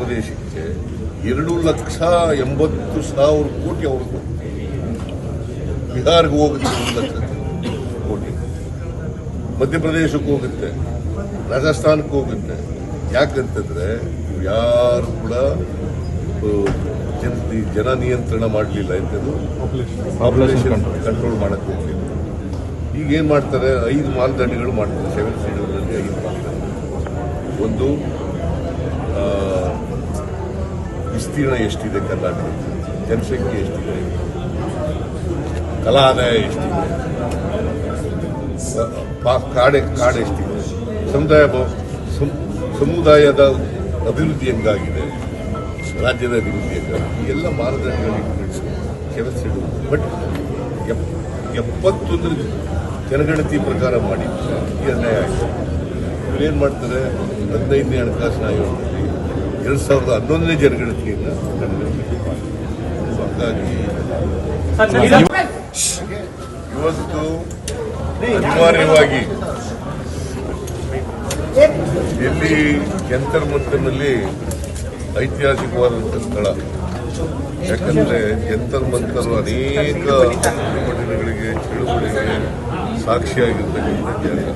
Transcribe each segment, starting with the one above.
ಪ್ರದೇಶಕ್ಕೆ ಎರಡು ಲಕ್ಷ ಎಂಬತ್ತು ಸಾವಿರ ಕೋಟಿ ಅವರು ಬಿಹಾರ್ಗೆ ಹೋಗುತ್ತೆ ಒಂದು ಲಕ್ಷ ಕೋಟಿ. ಮಧ್ಯಪ್ರದೇಶಕ್ಕೆ ಹೋಗುತ್ತೆ ರಾಜಸ್ಥಾನಕ್ಕೆ ಹೋಗುತ್ತೆ. ಯಾಕಂತಂದ್ರೆ ಇವು ಯಾರು ಕೂಡ ಜನ ಜನ ನಿಯಂತ್ರಣ ಮಾಡಲಿಲ್ಲ ಎಂತದ್ದು ಪಾಪ್ಯುಲೇಷನ್ ಕಂಟ್ರೋಲ್ ಮಾಡಕ್ಕೆ ಹೋಗ್ಲಿಲ್ಲ. ಈಗ ಏನ್ ಮಾಡ್ತಾರೆ? ಐದು ಮಾನದಂಡಗಳು ಮಾಡ್ತಾರೆ. ಸೆವೆನ್ ಶೆಡ್ಯೂಲ್ನಲ್ಲಿ ಐದು ಮಾನದಂಡ ಒಂದು ಆ, ವಿಸ್ತೀರ್ಣ ಎಷ್ಟಿದೆ ಕರ್ನಾಟಕ ಜನಸಂಖ್ಯೆ ಎಷ್ಟಿದೆ ಕಲಾ ಆದಾಯ ಎಷ್ಟಿದೆ ಕಾಡೆ ಕಾಡು ಎಷ್ಟಿದೆ ಸಮುದಾಯ ಸಮುದಾಯದ ಅಭಿವೃದ್ಧಿ ಹೆಂಗಾಗಿದೆ ರಾಜ್ಯದ ಅಭಿವೃದ್ಧಿ ಹೆಂಗಾಗಿದೆ ಎಲ್ಲ ಮಾನದಂಡಗಳಿಗೆ ಕೆಲಸ ಬಟ್ ಎಪ್ಪತ್ತೊಂದರ ಜನಗಣತಿ ಪ್ರಕಾರ ಮಾಡಿ. ಈ ಅನ್ಯಾಯ ಆಗಿದೆ ಇವ್ರೇನು ಮಾಡ್ತಾರೆ? ಹದಿನೈದನೇ ಹಣಕಾಸಿನ ಆಯೋಗದಲ್ಲಿ ಎರಡು ಸಾವಿರದ ಹನ್ನೊಂದನೇ ಜನಗಣತಿಯನ್ನು ಹಾಗಾಗಿ ಇವತ್ತು ಅನಿವಾರ್ಯವಾಗಿ ಎಲ್ಲಿ ಜಂತರ್ ಮಂತರ್ನಲ್ಲಿ ಐತಿಹಾಸಿಕವಾದಂಥ ಸ್ಥಳ. ಯಾಕಂದ್ರೆ ಜಂತರ್ ಮಂತರ್ ಅನೇಕ ಪ್ರತಿಭಟನೆಗಳಿಗೆ ಚಳುವಳಿಗೆ ಸಾಕ್ಷಿಯಾಗಿರ್ತಕ್ಕಂಥ ಜಾಗ.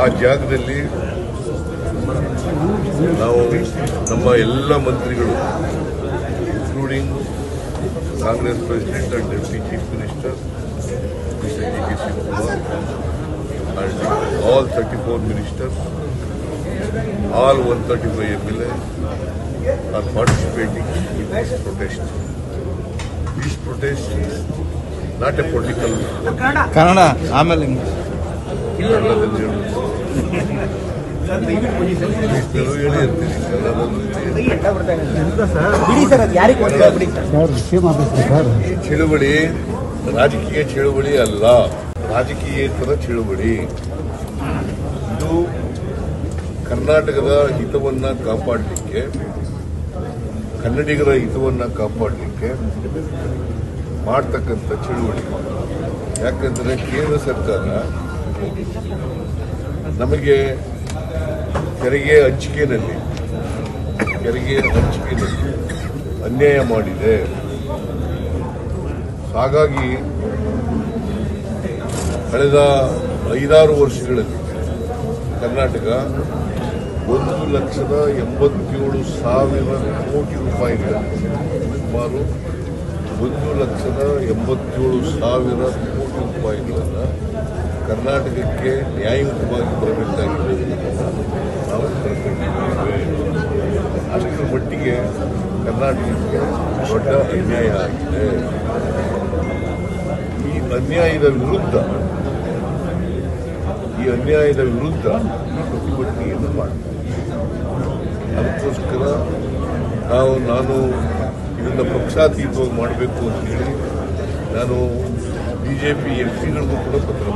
ಆ ಜಾಗದಲ್ಲಿ ನಾವು ನಮ್ಮ ಎಲ್ಲ ಮಂತ್ರಿಗಳು including Congress president and deputy chief minister Mr. D.K. Shivakumar all all 34 ministers, all 135 MLA are participating in this protest. This protest is not a political Kannada ಆಮೇಲೆ ಇಂಗ್ಲಿಷ್ ಕನ್ನಡದಲ್ಲಿ ಹೇಳುವುದು. ತೆಲುಗು ಹೇಳಿ ಇರ್ತೀನಿ, ಕನ್ನಡದಲ್ಲಿ ಬಿಡಿ ಈ ಚಳುವಳಿ ರಾಜಕೀಯ ಚಳುವಳಿ ಅಲ್ಲ. ರಾಜಕೀಯೇತರ ಚಳುವಳಿ. ಇದು ಕರ್ನಾಟಕದ ಹಿತವನ್ನ ಕಾಪಾಡಲಿಕ್ಕೆ, ಕನ್ನಡಿಗರ ಹಿತವನ್ನ ಕಾಪಾಡಲಿಕ್ಕೆ ಮಾಡ್ತಕ್ಕಂಥ ಚಳುವಳಿ. ಯಾಕಂದ್ರೆ ಕೇಂದ್ರ ಸರ್ಕಾರ ನಮಗೆ ತೆರಿಗೆ ಹಂಚಿಕೆಯಲ್ಲಿ ತೆರಿಗೆ ಹಂಚಿಕೆಯಲ್ಲಿ ಅನ್ಯಾಯ ಮಾಡಿದೆ. ಹಾಗಾಗಿ ಕಳೆದ ಐದಾರು ವರ್ಷಗಳಲ್ಲಿ ಕರ್ನಾಟಕ ಒಂದು ಲಕ್ಷದ ಎಂಬತ್ತೇಳು ಸಾವಿರ ಕೋಟಿ ರೂಪಾಯಿಗಳ ಸುಮಾರು ಒಂದು ಲಕ್ಷದ ಎಂಬತ್ತೇಳು ಸಾವಿರ ಕೋಟಿ ರೂಪಾಯಿಗಳನ್ನು ಕರ್ನಾಟಕಕ್ಕೆ ನ್ಯಾಯಯುತವಾಗಿ ಬರಬೇಕಾಗಿದೆ. ನಾವು ಅಷ್ಟರ ಮಟ್ಟಿಗೆ ಕರ್ನಾಟಕಕ್ಕೆ ದೊಡ್ಡ ಅನ್ಯಾಯ ಆಗಿದೆ. ಈ ಅನ್ಯಾಯದ ವಿರುದ್ಧ, ಈ ಅನ್ಯಾಯದ ವಿರುದ್ಧ ಈ ಪ್ರತಿಭಟನೆಯನ್ನು ಮಾಡಬೇಕು ಅದಕ್ಕೋಸ್ಕರ ನಾವು, ನಾನು ಇದನ್ನು ಪಕ್ಷಾತೀತವಾಗಿ ಮಾಡಬೇಕು ಅಂತ ಹೇಳಿ, ನಾನು ಪಿ ಎಂ ಪಿಗಳಿಗೂ ಕೂಡ ಪತ್ರ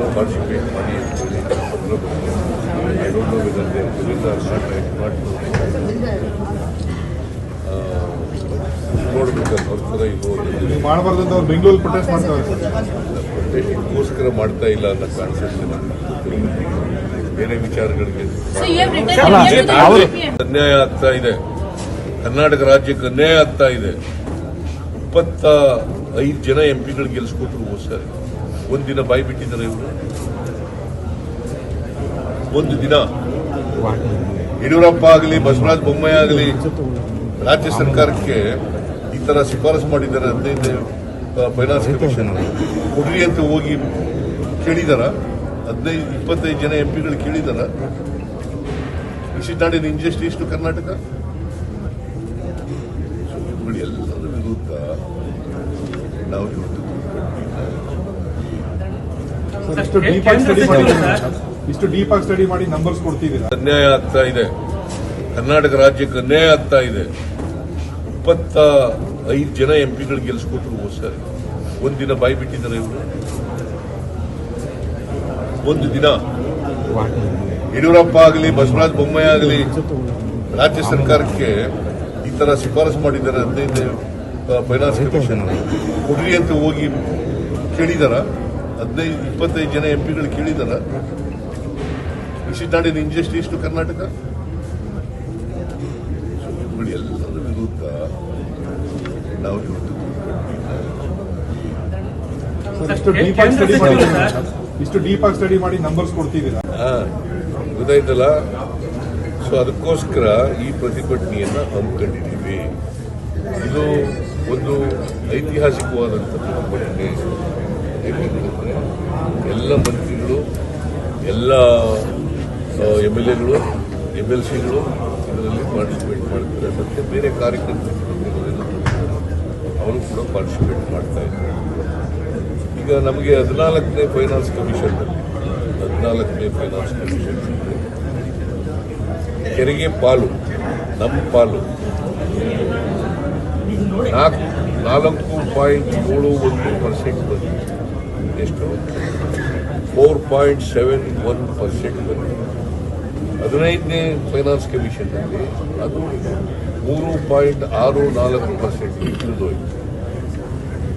ನೀವು ಕೂಡ ಪಾರ್ಟಿಸಿಪೇಟ್ ಮಾಡಿ ಅಂತ I don't know whether they are ಅವ್ರ ಕೂಡ ಇದು ಮಾಡಬಾರ್ದಂತ ಅವ್ರು ಬೆಂಗಳೂರಲ್ಲಿ ಪ್ರೊಟೆಸ್ಟ್ ಮಾಡ್ತಾರೆ. ಮಾಡ್ತಾ ಇಲ್ಲ ಅನ್ನೋ ಕಾನ್ಸೆಪ್ಟ್ ಬೇರೆ ವಿಚಾರಗಳಿಗೆ to the. ಅನ್ಯಾಯ ಆಗ್ತಾ ಇದೆ. ಕರ್ನಾಟಕ ರಾಜ್ಯಕ್ಕೆ ಅನ್ಯಾಯ ಆಗ್ತಾ ಇದೆ. ಇಪ್ಪತ್ತ ಐದು ಜನ ಎಂ ಪಿಗಳು ಗೆಲ್ಸ್ಕೊಟ್ರು ಒಂದು ಒಂದಿನ ಬಾಯಿ ಬಿಟ್ಟಿದ್ದಾರೆ ಇವರು. ಒಂದು ದಿನ. ಯಡಿಯೂರಪ್ಪ ಆಗಲಿ, ಬಸವರಾಜ ಬೊಮ್ಮಾಯಿ ಆಗಲಿ, ರಾಜ್ಯ ಸರ್ಕಾರಕ್ಕೆ ಈ ತರ ಶಿಫಾರಸು ಮಾಡಿದ್ದಾರೆ ಹದಿನೈದು ಫೈನಾನ್ಸ್ ಕಮಿಷನ್ ಕೊಡ್ರಿ ಅಂತ ಹೋಗಿ ಕೇಳಿದಾರ. ಹದಿನೈದು, ಇಪ್ಪತ್ತೈದು ಜನ ಎಂ ಪಿಗಳು ಕೇಳಿದಾರ. ಇಸ್ ಇಂಜೆಸ್ಟ್ ಇಷ್ಟು ಕರ್ನಾಟಕ? ಎಲ್ಲರ ವಿರುದ್ಧ ನಾವು you ಇಷ್ಟು ಡೀಪ್ ಆಗಿ ಸ್ಟಡಿ ಮಾಡಿ ಇಷ್ಟು ಡೀಪ್ ಆಗಿ ಸ್ಟಡಿ ಮಾಡಿ ನಂಬರ್ಸ್ ಕೊಡ್ತಿದ್ದೀರಾ? ಅನ್ಯಾಯ ಆಗ್ತಾ ಇದೆ. ಕರ್ನಾಟಕ ರಾಜ್ಯಕ್ಕೆ ಅನ್ಯಾಯ ಆಗ್ತಾ ಇದೆ. ಇಪ್ಪತ್ತ ಐದು ಜನ ಎಂ ಪಿಗಳು ಗೆಲ್ಸ್ಕೊಟ್ರು ಸರ್ ಸರಿ ಒಂದಿನ ಬಾಯಿ ಬಿಟ್ಟಿದ್ದಾರೆ ಇವರು. ಒಂದು ದಿನ. ಯಡಿಯೂರಪ್ಪ ಆಗಲಿ ಬಸವರಾಜ ಬೊಮ್ಮಾಯಿ ಆಗಲಿ ರಾಜ್ಯ ಸರ್ಕಾರಕ್ಕೆ ಈ ತರ ಶಿಫಾರಸು ಮಾಡಿದ್ದಾರೆ ಹದಿನೈದು ಫೈನಾನ್ಸ್ ಕಮಿಷನ್ ಕೊಡ್ರಿ ಅಂತ ಹೋಗಿ ಕೇಳಿದಾರ. ಹದಿನೈದು ಇಪ್ಪತ್ತೈದು ಜನ ಎಂ ಪಿಗಳು ಕೇಳಿದಾರ. Is it not in injustice to Karnataka ಎಲ್ಲರ ವಿರುದ್ಧ ನಾವು ಇಷ್ಟು ಡೀಪ್ ಆಗಿ ಸ್ಟಡಿ ಮಾಡಿ ಇಷ್ಟು ಡೀಪ್ ಸ್ಟಡಿ ಮಾಡಿ ನಂಬರ್ಸ್ ಕೊಡ್ತಿದ್ದೀರಾ? ಹಾ, ಗೊತ್ತಾಯ್ತಲ್ಲ? ಸೊ ಅದಕ್ಕೋಸ್ಕರ ಈ ಪ್ರತಿಭಟನೆಯನ್ನ ಹಮ್ಮಿಕೊಂಡಿದ್ದೀವಿ. ಇದು ಒಂದು ಐತಿಹಾಸಿಕವಾದಂಥ ಏಕೆಂದರೆ ಎಲ್ಲ ಮಂತ್ರಿಗಳು, ಎಲ್ಲ ಎಂ ಎಲ್ ಎಗಳು, ಎಂ ಎಲ್ ಸಿಗಳು ಇದರಲ್ಲಿ ಪಾರ್ಟಿಸಿಪೇಟ್ ಮಾಡ್ತಾರೆ. ಮತ್ತು ಬೇರೆ ಕಾರ್ಯಕರ್ತರು ಅವರು ಕೂಡ ಪಾರ್ಟಿಸಿಪೇಟ್ ಮಾಡ್ತಾ ಇದ್ದಾರೆ. ಈಗ ನಮಗೆ ಹದಿನಾಲ್ಕನೇ ಫೈನಾನ್ಸ್ ಕಮಿಷನ್ನಲ್ಲಿ ಹದಿನಾಲ್ಕನೇ ಫೈನಾನ್ಸ್ ಕಮಿಷನ್ ತೆರಿಗೆ ಪಾಲು, ನಮ್ಮ ಪಾಲು. ನಾಲ್ಕು ನಾಲ್ಕು ಪಾಯಿಂಟ್ ಏಳು ಒಂದು ಪರ್ಸೆಂಟ್ ಬಂದಿದೆ. ಎಷ್ಟು? Four point seven one percent ಬಂದಿದೆ. ಹದಿನೈದನೇ ಫೈನಾನ್ಸ್ ಕಮಿಷನ್ನಲ್ಲಿ ಅದು ಮೂರು ಪಾಯಿಂಟ್ ಆರು ನಾಲ್ಕು ಪರ್ಸೆಂಟ್ ಇಳಿದೋಯಿತು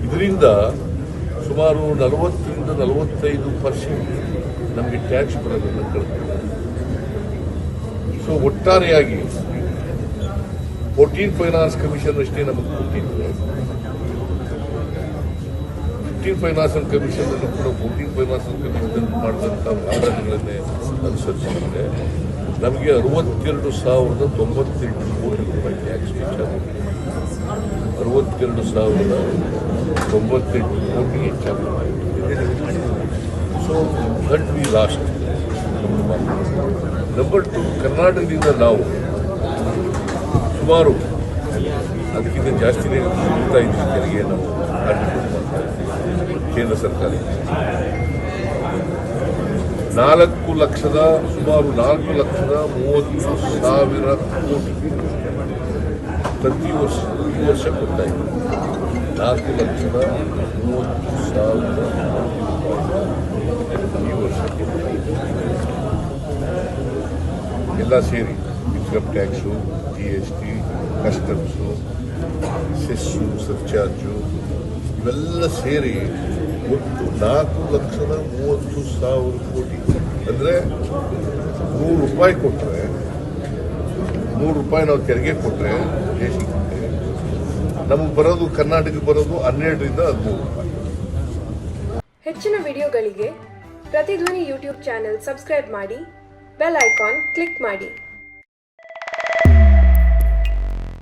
ಇದರಿಂದ ಸುಮಾರು ನಲವತ್ತರಿಂದ ನಲವತ್ತೈದು ಪರ್ಸೆಂಟ್ ನಮಗೆ ಟ್ಯಾಕ್ಸ್ ಬರೋದನ್ನು ಕಳ್ಕೊಂಡಿದೆ ಸೊ ಒಟ್ಟಾರೆಯಾಗಿ ಫೋರ್ಟೀನ್ ಫೈನಾನ್ಸ್ ಕಮಿಷನ್ ಅಷ್ಟೇ ನಮಗೆ ಕೊಟ್ಟಿದ್ದು. ಫಿಫ್ಟೀನ್ ಫೈನಾನ್ಸ್ ಕಮಿಷನ್ ಅನ್ನು ಕೂಡ ಫೋರ್ಟೀನ್ ಫೈನಾನ್ಸ್ ಕಮಿಷನ್ ಮಾಡಿದಂಥ ವಾದಗಳನ್ನೇ ಅನುಸರಿಸಿದ್ರೆ ನಮಗೆ ಅರವತ್ತೆರಡು ಸಾವಿರದ ತೊಂಬತ್ತೆಂಟು ಕೋಟಿ ರೂಪಾಯಿ ಟ್ಯಾಕ್ಸ್ ಹೆಚ್ಚಾಗಿದೆ ಅರವತ್ತೆರಡು ಸಾವಿರದ ತೊಂಬತ್ತೆಂಟು ಕೋಟಿ ಹೆಚ್ಚಾಗಿದೆ so that we lost number two ಕರ್ನಾಟಕದಿಂದ ನಾವು ಸುಮಾರು ಅದಕ್ಕಿಂತ ಜಾಸ್ತಿನೇ ಇದ್ದೀವಿ ತೆರಿಗೆ ನಾವು ಕೇಂದ್ರ ಸರ್ಕಾರ ನಾಲ್ಕು ಲಕ್ಷದ, ಸುಮಾರು ನಾಲ್ಕು ಲಕ್ಷದ ಮೂವತ್ತು ಸಾವಿರ ಕೋಟಿ ಪ್ರತಿ ವರ್ಷ, ಈ ವರ್ಷ ಕೊಡ್ತಾ ಇದ್ದೀವಿ ನಾಲ್ಕು ಲಕ್ಷದ ಮೂವತ್ತು ಸಾವಿರ ಈ ವರ್ಷ ಎಲ್ಲ ಸೇರಿ. Income tax G S T customs, cess surcharge ಇವೆಲ್ಲ ಸೇರಿ ಒಟ್ಟು ನಾಲ್ಕು ಲಕ್ಷದ ಮೂವತ್ತು ಸಾವಿರ ಕೋಟಿ. ಅಂದರೆ ನೂರು ರೂಪಾಯಿ ಕೊಟ್ಟರೆ ನೂರು ರೂಪಾಯಿ ನಾವು ತೆರಿಗೆ ಕೊಟ್ಟರೆ ದೇಶಕ್ಕೆ ನಮಗೆ ಬರೋದು, ಕರ್ನಾಟಕಕ್ಕೆ ಬರೋದು ಹನ್ನೆರಡರಿಂದ ಹದಿಮೂರು ರೂಪಾಯಿ. ಹೆಚ್ಚಿನ ವಿಡಿಯೋಗಳಿಗೆ ಪ್ರತಿಧ್ವನಿ ಯೂಟ್ಯೂಬ್ ಚಾನೆಲ್ ಸಬ್ಸ್ಕ್ರೈಬ್ ಮಾಡಿ, ಬೆಲ್ ಐಕಾನ್ ಕ್ಲಿಕ್ ಮಾಡಿ.